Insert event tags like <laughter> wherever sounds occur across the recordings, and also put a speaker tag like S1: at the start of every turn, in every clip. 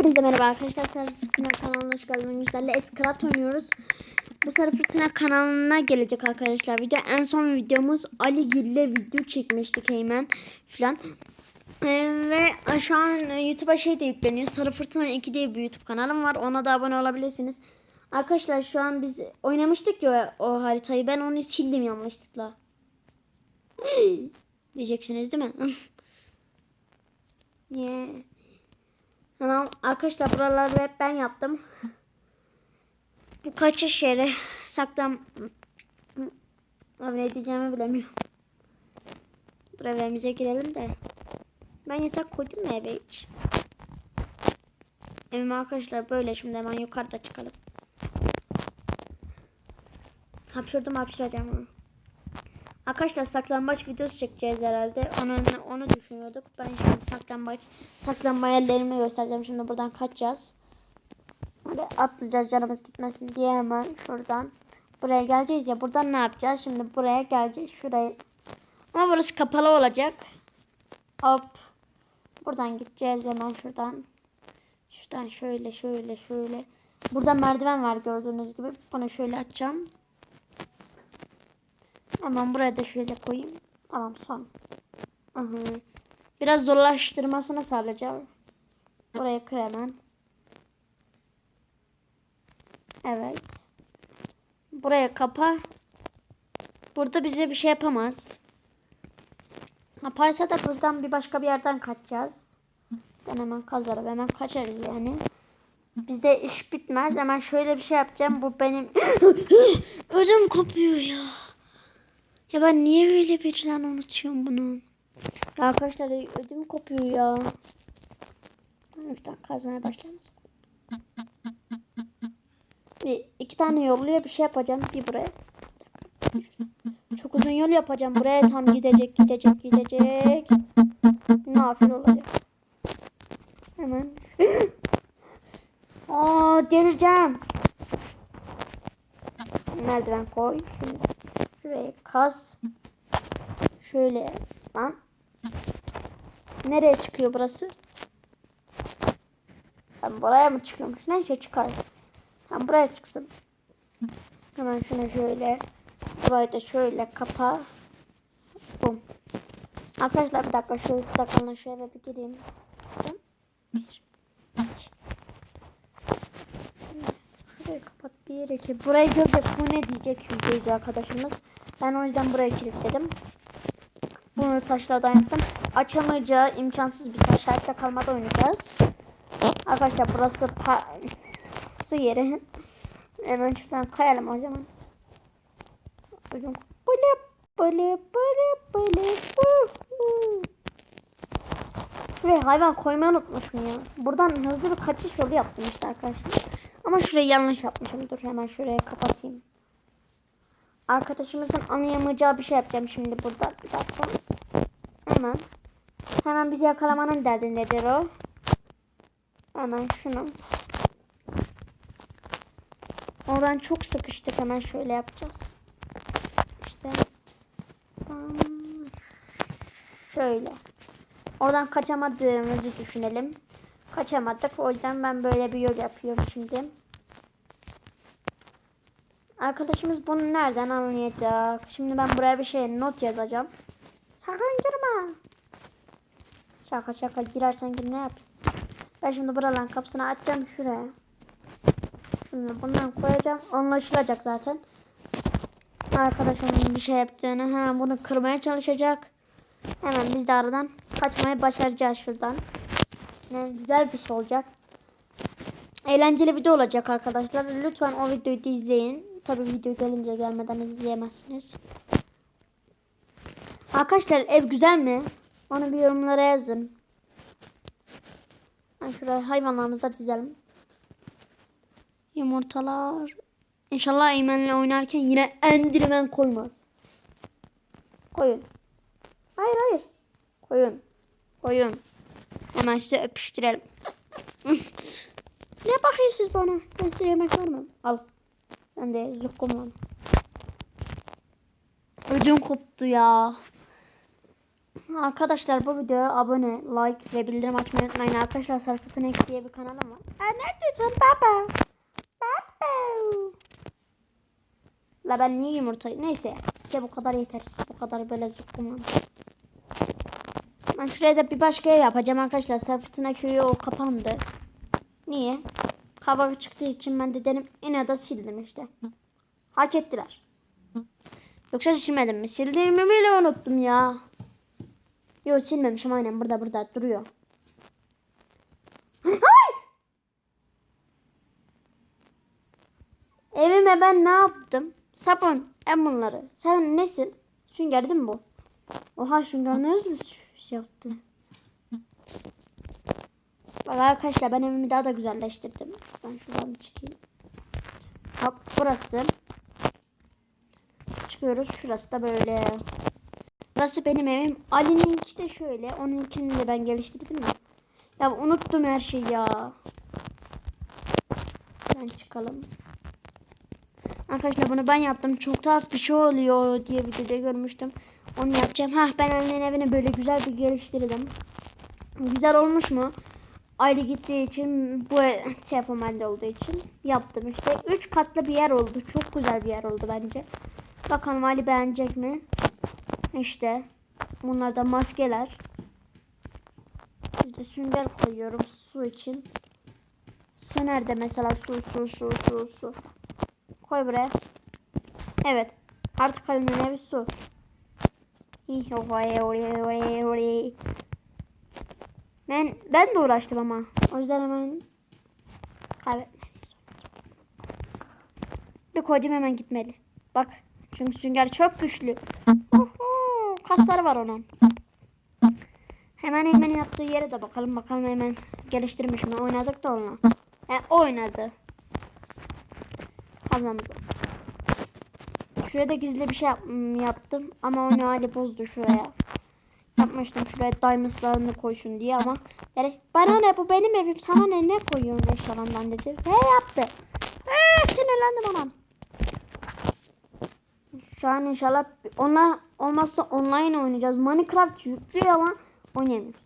S1: Hepinize merhaba arkadaşlar. Sarı Fırtına kanalına hoş geldiniz. Bizlerle Escraft oynuyoruz. Bu Sarı Fırtına kanalına gelecek arkadaşlar video. En son videomuz Ali Gül'le video çekmiştik Eymen falan. Ee, ve şu an YouTube'a şey de yükleniyor. Sarı Fırtına 2 diye bir YouTube kanalım var. Ona da abone olabilirsiniz. Arkadaşlar şu an biz oynamıştık ya o haritayı. Ben onu sildim yanlışlıkla. Diyeceksiniz değil mi? <laughs> Niye? Tamam arkadaşlar buraları hep ben yaptım. Bu kaçış yeri saklam... Ne diyeceğimi bilemiyorum. Dur evimize girelim de. Ben yatak koydum mu eve hiç? Evim arkadaşlar böyle şimdi hemen yukarıda çıkalım. Hapşırdım hapşıracağım. Arkadaşlar saklambaç videosu çekeceğiz herhalde. Onu onu düşünüyorduk. Ben şimdi saklambaç saklanma yerlerimi göstereceğim. Şimdi buradan kaçacağız. Böyle atlayacağız canımız gitmesin diye hemen şuradan. Buraya geleceğiz ya. Buradan ne yapacağız? Şimdi buraya geleceğiz. Şuraya. Ama burası kapalı olacak. Hop. Buradan gideceğiz hemen şuradan. Şuradan şöyle şöyle şöyle. Burada merdiven var gördüğünüz gibi. Bunu şöyle açacağım. Hemen buraya da şöyle koyayım. Tamam son. Aha. Biraz zorlaştırmasını sağlayacağım. Buraya kır hemen. Evet. Buraya kapa. Burada bize bir şey yapamaz. Yaparsa da buradan bir başka bir yerden kaçacağız. Ben hemen kazarım. Hemen kaçarız yani. Bizde iş bitmez. Hemen şöyle bir şey yapacağım. Bu benim... <gasps> Ödüm kopuyor ya. Ya ben niye böyle birden unutuyorum bunu? Ya arkadaşlar ödüm kopuyor ya. Lütfen kazmaya başlayalım. Bir, iki tane yolluyor bir şey yapacağım. Bir buraya. Çok uzun yol yapacağım. Buraya tam gidecek gidecek gidecek. Nafil olacak. Hemen. <gasps> Aa delireceğim. Merdiven koy. Şimdi şuraya kaz. Şöyle lan. Nereye çıkıyor burası? Ben buraya mı çıkıyormuş? Neyse çıkar. Tam buraya çıksın. Hemen şunu şöyle. Burayı da şöyle kapa. Bum. Arkadaşlar bir dakika şu dakikanla şu eve bir gireyim. Bir. Şurayı kapat bir iki. Burayı görecek bu ne diyecek yüzdeyiz arkadaşımız. Ben o yüzden burayı kilitledim. Bunu taşlardan yaptım. Açamayacağı imkansız bir taş. Hayatta kalmada oynayacağız. Arkadaşlar burası su yeri. <laughs> Hemen şuradan kayalım o zaman. Böyle böyle böyle böyle. Ve hayvan koymayı unutmuşum ya. Buradan hızlı bir kaçış yolu yaptım işte arkadaşlar. Ama şurayı yanlış yapmışım. Dur hemen şuraya kapatayım. Arkadaşımızın anlayamayacağı bir şey yapacağım şimdi burada. Bir dakika. Hemen. Hemen bizi yakalamanın derdindedir o. Hemen şunu. Oradan çok sıkıştık. Hemen şöyle yapacağız. İşte. Şöyle. Oradan kaçamadığımızı düşünelim. Kaçamadık. O yüzden ben böyle bir yol yapıyorum şimdi. Arkadaşımız bunu nereden anlayacak? Şimdi ben buraya bir şey not yazacağım. Sakın girme. Şaka şaka girersen gir ne yap? Ben şimdi buraların kapısını açacağım şuraya. Şimdi bundan koyacağım. Anlaşılacak zaten. Arkadaşımın bir şey yaptığını hemen bunu kırmaya çalışacak. Hemen biz de aradan kaçmayı başaracağız şuradan. Yani güzel bir şey olacak. Eğlenceli video olacak arkadaşlar. Lütfen o videoyu izleyin. Tabi video gelince gelmeden izleyemezsiniz. Arkadaşlar ev güzel mi? Onu bir yorumlara yazın. Ben şuraya hayvanlarımızı da dizelim. Yumurtalar. İnşallah Eymen'le oynarken yine endirmen koymaz. Koyun. Hayır hayır. Koyun. Koyun. Hemen size öpüştürelim. <laughs> ne bakıyorsunuz bana? Ben size yemek vermem. Al. Ben de var. Ödüm koptu ya. Arkadaşlar bu videoya abone, like ve bildirim açmayı unutmayın. Arkadaşlar Sarfıtın Ek diye bir kanalım var. Aa, neredesin baba? Baba. La ben niye yumurtayı? Neyse. Size bu kadar yeter. Bu kadar böyle zukkuman. Ben şuraya da bir başka yapacağım arkadaşlar. Sarfıtın köyü o kapandı. Niye? Kavga çıktığı için ben de dedim inada sildim işte. Hak ettiler. Yoksa silmedim mi? Sildiğimi bile unuttum ya. Yok silmemişim aynen burada burada duruyor. Evime ben ne yaptım? Sapın en bunları. Sen nesin? Sünger değil mi bu? Oha sünger ne hızlı şey yaptı. Bak arkadaşlar ben evimi daha da güzelleştirdim. Ben şuradan çıkayım. Hop burası. Çıkıyoruz. Şurası da böyle. Burası benim evim. Ali'ninki de şöyle. Onunkini de ben geliştirdim mi? Ya unuttum her şeyi ya. Ben çıkalım. Arkadaşlar bunu ben yaptım. Çok tuhaf bir şey oluyor diye videoda görmüştüm. Onu yapacağım. Hah ben annenin evini böyle güzel bir geliştirdim. Güzel olmuş mu? Ayrı gittiği için bu <laughs> şey yapamadı olduğu için yaptım işte. Üç katlı bir yer oldu. Çok güzel bir yer oldu bence. Bakalım Ali beğenecek mi? İşte bunlar da maskeler. İşte sünger koyuyorum su için. Su nerede mesela su su su su su. Koy buraya. Evet. Artık Ali'nin evi su. Ben ben de uğraştım ama. O yüzden hemen kaybetmeliyiz. Bir koydum hemen gitmeli. Bak. Çünkü sünger çok güçlü. Uhu, kasları var onun. Hemen hemen yaptığı yere de bakalım. Bakalım hemen geliştirmiş mi? Oynadık da onunla. He, oynadı. Ablamızı. Şuraya da gizli bir şey yap- yaptım. Ama onu hali bozdu şuraya. Yapmıştım şuraya diamondslarını koysun diye ama yani bana ne bu benim evim sana ne ne koyuyorsun eşyalarından dedi. He yaptı. He sinirlendim ona. Şu an inşallah ona olmazsa online oynayacağız. Minecraft yüklüyor ama oynayamıyoruz.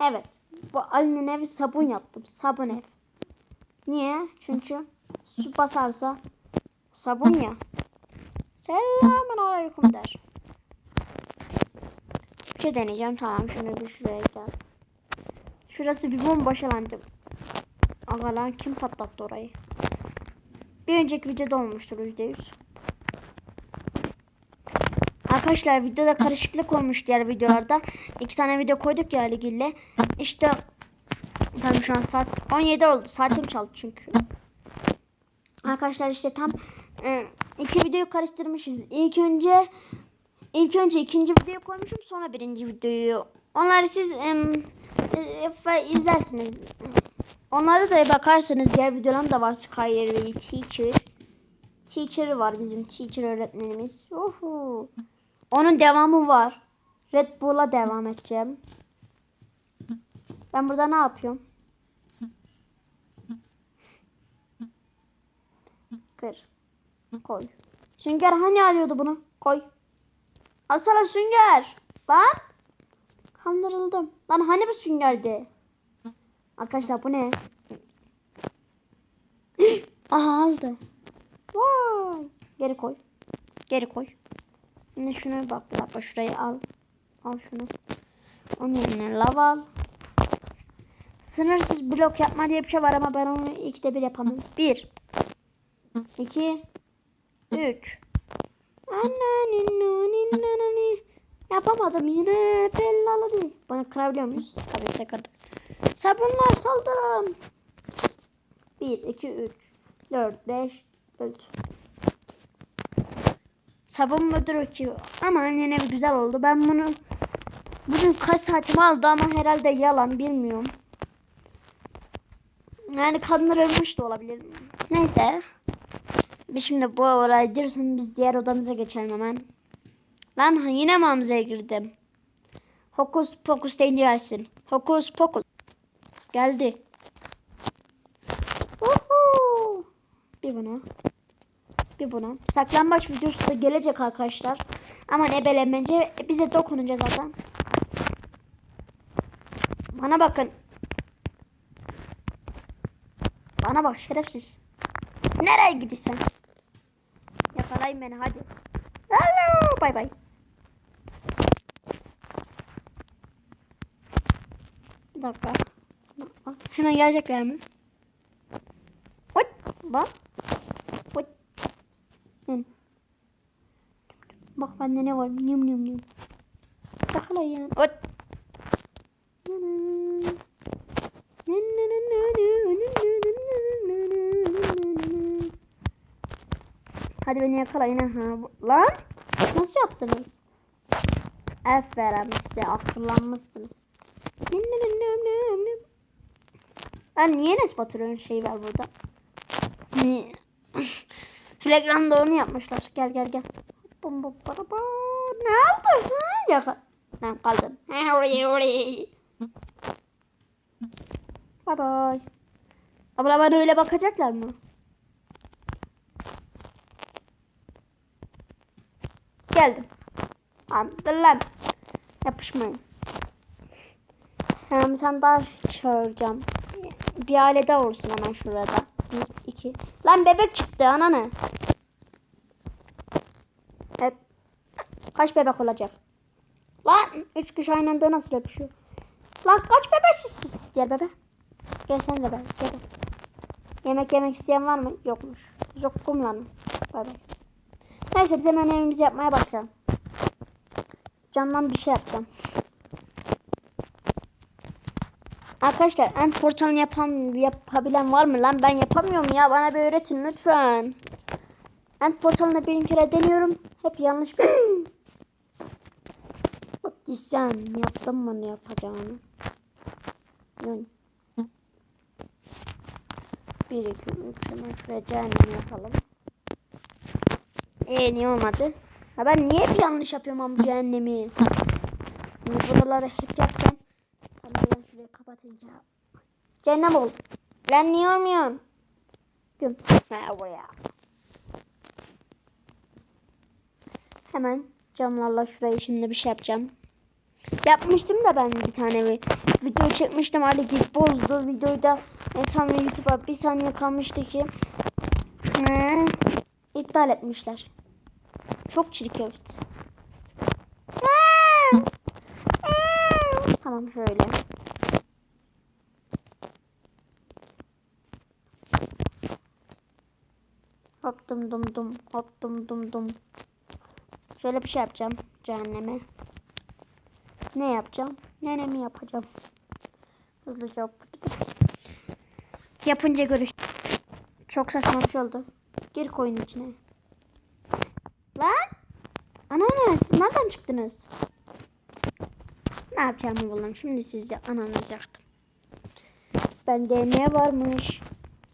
S1: Evet. Bu Ali'nin evi sabun yaptım. Sabun ev. Niye? Çünkü su basarsa sabun ya. Selamun aleyküm der. Şey deneyeceğim. Tamam şunu bir şuraya gel. Şurası bir bomboş alandı. Aga kim patlattı orayı? Bir önceki videoda olmuştur %100. Arkadaşlar videoda karışıklık olmuş diğer videolarda. İki tane video koyduk ya Ligil'le. İşte tam şu an saat 17 oldu. Saatim çaldı çünkü. Arkadaşlar işte tam e, iki videoyu karıştırmışız. İlk önce ilk önce ikinci videoyu koymuşum sonra birinci videoyu. Onları siz em, e, izlersiniz. Onlara da bakarsanız diğer videolarım da var. Skyler ve Teacher. Teacher var bizim teacher öğretmenimiz. Uhu. Onun devamı var. Red Bull'a devam edeceğim. Ben burada ne yapıyorum? Kır. Koy. Sünger hani alıyordu bunu? Koy. Alsana sünger. Lan. Kandırıldım. Lan hani bu süngerdi? Arkadaşlar bu ne? <gasps> Aha aldı. Vay. Geri koy. Geri koy. Şimdi şunu bak bir dakika şurayı al. Al şunu. Onun yerine lav al. Sınırsız blok yapma diye bir şey var ama ben onu ikide bir yapamam. Bir. iki, Üç. Yapamadım yine bellalı değil. Bunu kırabiliyor muyuz? Tabii ki kırdık. Sabunlar saldırın. 1, 2, 3, 4, 5, 6. Sabun mudur ki? Ama yine güzel oldu. Ben bunu bugün kaç saatimi aldı ama herhalde yalan bilmiyorum. Yani kadınlar ölmüş de olabilir. Neyse. Biz şimdi bu oraya diyorsun biz diğer odamıza geçelim hemen. Lan yine mamzaya girdim. Hokus pokus deyince gelsin. Hokus pokus. Geldi. Uhu. Bir buna. Bir buna. Saklambaç videosu da gelecek arkadaşlar. Ama ne belemence bize dokununca zaten. Bana bakın. Bana bak şerefsiz. Nereye gidiyorsun? Yakalayın beni hadi. Hello. Bay bay. Bir dakika. Hemen gelecekler mi? Oy. Bak. Hı. Bak bende ne var? Nyum nyum nyum. Yakalayın. Oy. Hadi beni yakalayın ha. Lan nasıl yaptınız? Aferin size akıllanmışsınız. Ben niye Enes Batur'un şeyi var burada? <laughs> Reklamda onu yapmışlar. Gel gel gel. Bum bum bara ba. Ne oldu? Ha, Yaka. Ben kaldım. Bye bye. Abla bana öyle bakacaklar mı? Geldim. Lan. Yapışmayın. Hem sen daha çağıracağım. Bir aile daha olsun hemen şurada. Bir, iki. Lan bebek çıktı ananı. Hep. Kaç bebek olacak? Lan üç kişi aynı anda nasıl öpüşüyor? Lan kaç bebeksiz siz? Gel bebe. Gel sen de be. Gel. Yemek yemek isteyen var mı? Yokmuş. Zokkum lan. Bay bay. Neyse biz hemen evimizi yapmaya başlayalım. Candan bir şey yapacağım. Arkadaşlar en portalını yapan yapabilen var mı lan? Ben yapamıyorum ya. Bana bir öğretin lütfen. End portalını bir kere deniyorum. Hep yanlış. <gasps> Bak sen yaptın mı ne yapacağını? Yani. Bir, iki, üç, hemen şuraya cehennem yapalım. Eee niye olmadı? Ha ben niye hep yanlış yapıyorum ama cehennemi? Şimdi buraları hep yapacağım. Ben şurayı kapatayım ya. Cehennem ol. Lan niye olmuyorsun? Güm. Ha buraya. Hemen camlarla şurayı şimdi bir şey yapacağım. Yapmıştım da ben bir tane bir video çekmiştim. Ali git bozdu. Videoyu da e, tam YouTube'a bir saniye kalmıştı ki e, iptal etmişler. Çok çirkin. Tamam şöyle. Hop dum dum dum. Hop dum dum dum. Şöyle bir şey yapacağım cehenneme. Ne yapacağım? Nenemi yapacağım. Hızlıca hop. Yapınca görüş. Çok saçma bir şey oldu. Gir koyun içine. Ana nereden çıktınız? Ne yapacağımı buldum. Şimdi size anlatacaktım. Bende ne varmış?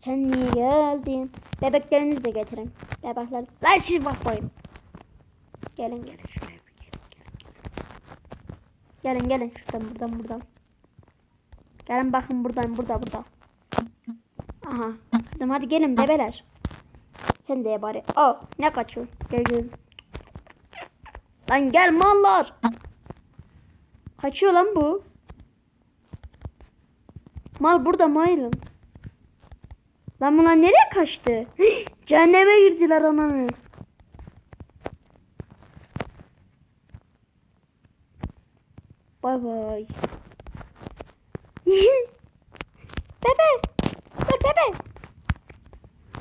S1: Sen niye geldin? Bebeklerinizi de getirin. Bebekler. Lan siz bakmayın. Gelin gelin şuraya. Gelin gelin. Gelin gelin şuradan buradan buradan. Gelin bakın buradan burada burada. Aha. Hadi, hadi gelin bebeler. Sen de bari. Aa ne kaçıyor? Gel gel. Lan gel mallar. Kaçıyor lan bu. Mal burada malım. Lan bunlar nereye kaçtı? Cehenneme girdiler ananı. Bay bay. <laughs> bebe. Dur bebe.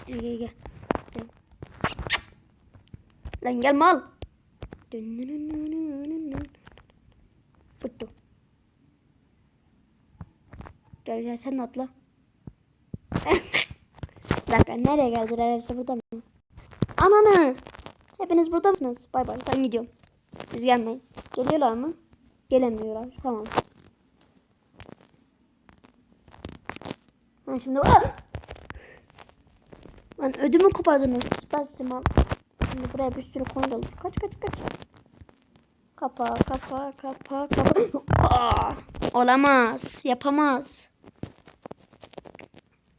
S1: Gel gel. Gel. Lan gel mal. Bıttı. Gel gel sen atla. Bir dakika nereye geldiler hepsi burada mı? Ananı. Hepiniz burada mısınız? Bay bay ben gidiyorum. Siz gelmeyin. Geliyorlar mı? Gelemiyorlar. Tamam. Ha şimdi ah! Lan ödümü kopardınız. Ben size. Şimdi buraya bir sürü konu dolmuş. Kaç kaç kaç. Kapa kapa kapa kapa. <coughs> Olamaz. Yapamaz.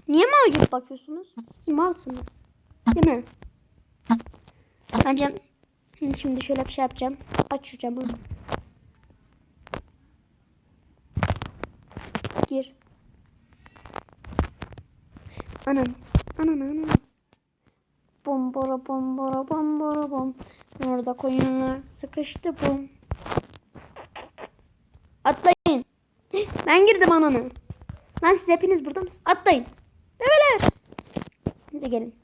S1: Niye mal gibi bakıyorsunuz? Siz malsınız. Değil mi? Bence şimdi şöyle bir şey yapacağım. Aç şu camı. Gir. Anan. Anan anan. Bombora bombora bombora bom. Orada koyunlar sıkıştı bom. Atlayın. Ben girdim ananı. Lan siz hepiniz burada? Atlayın. Bebeler. Hadi gelin.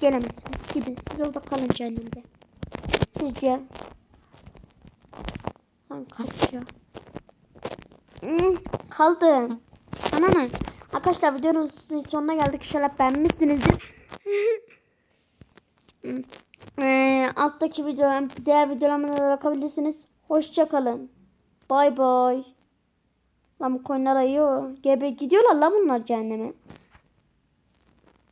S1: Gelemezsiniz. Gidin. Siz orada kalın cehennemde. Sizce. Lan kaç ya. Hmm, kaldım. Ananı. Arkadaşlar videonun sonuna geldik. İnşallah beğenmişsinizdir. <laughs> Ee, alttaki video, diğer videolarıma da bakabilirsiniz. Hoşçakalın. Bay bay. Lan bu koyunlar ayıyor. Gebe gidiyorlar lan bunlar cehenneme.